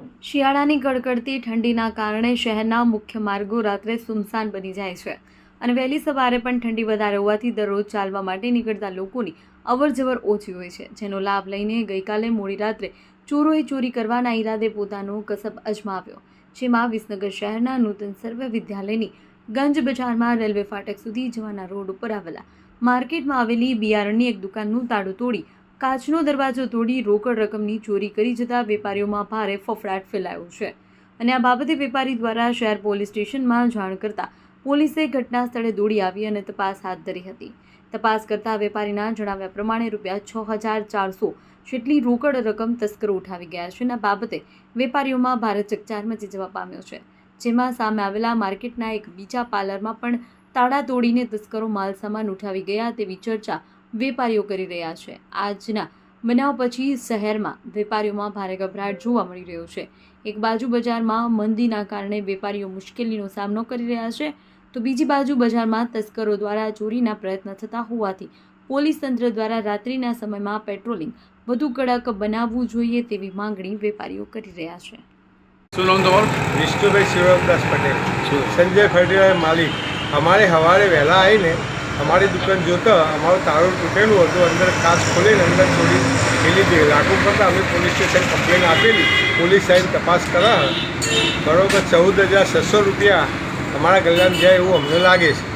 શિયાળાની કડકડતી ઠંડીના કારણે શહેરના મુખ્ય માર્ગો રાત્રે સુમસાન બની જાય છે. અને વહેલી સવારે પણ ઠંડી વધારે હોવાથી દરરોજ ચાલવા માટે નીકળતા લોકોની અવરજવર ઓછી હોય છે, જેનો લાભ લઈને ગઈકાલે મોડી રાત્રે ચોરોએ ચોરી કરવાના ઈરાદે પોતાનો કસબ અજમાવ્યો, જેમાં વિસનગર શહેરના નૂતન સર્વ વિદ્યાલયની ગંજ બજારમાં રેલવે ફાટક સુધી જવાના રોડ ઉપર આવેલા માર્કેટમાં આવેલી બિયારણની એક દુકાનનું તાળું તોડી કાચનો દરવાજો તોડી રોકડ રકમની ચોરી કરી જતા વેપારીઓમાં ભારે ફફડાટ ફેલાયો છે. અને આ બાબતે વેપારી દ્વારા શહેર પોલીસ સ્ટેશનમાં જાણ કરતા પોલીસે ઘટના સ્થળે દોડી આવી અને તપાસ હાથ ધરી હતી. તપાસ કરતા વેપારીના જણાવ્યા પ્રમાણે રૂપિયા છ હજાર ચારસો જેટલી રોકડ રકમ તસ્કરો ઉઠાવી ગયા છે અને આ બાબતે વેપારીઓમાં ભારે ચકચાર મચી જવા પામ્યો છે. જેમાં સામે આવેલા માર્કેટના એક બીજા પાર્લરમાં પણ તાળા તોડીને તસ્કરો માલ સામાન ઉઠાવી ગયા તેવી ચર્ચા વેપારીઓ કરી રહ્યા છે. આજના બનાવ પછી શહેરમાં વેપારીઓમાં ભારે ગભરાટ જોવા મળી રહ્યો છે. એક બાજુ બજારમાં મંદીના કારણે વેપારીઓ મુશ્કેલીનો સામનો કરી રહ્યા છે તો બીજી બાજુ બજારમાં તસ્કરો દ્વારા ચોરીના પ્રયત્ન થતા હોવાથી પોલીસ તંત્ર દ્વારા રાત્રિના સમયમાં પેટ્રોલિંગ વધુ કડક બનાવવું જોઈએ તેવી માંગણી વેપારીઓ કરી રહ્યા છે. શું નામ તમારું? વિષ્ણુભાઈ શિવરામદાસ પટેલ. સંજય માલિક. અમારે સવારે વહેલા આવીને અમારી દુકાન જોતા અમારું તાળું તૂટેલું હતું, અંદર કાચ ખોલીને અંદર થોડી ખેલી દે લાગુ કરતાં અમે પોલીસ સ્ટેશન કમ્પ્લેન આપેલી. પોલીસ સાહેબ તપાસ કરા બરોબર, ચૌદ હજાર છસો રૂપિયા અમારા ગલ્લામાં જાય એવું અમને લાગે છે.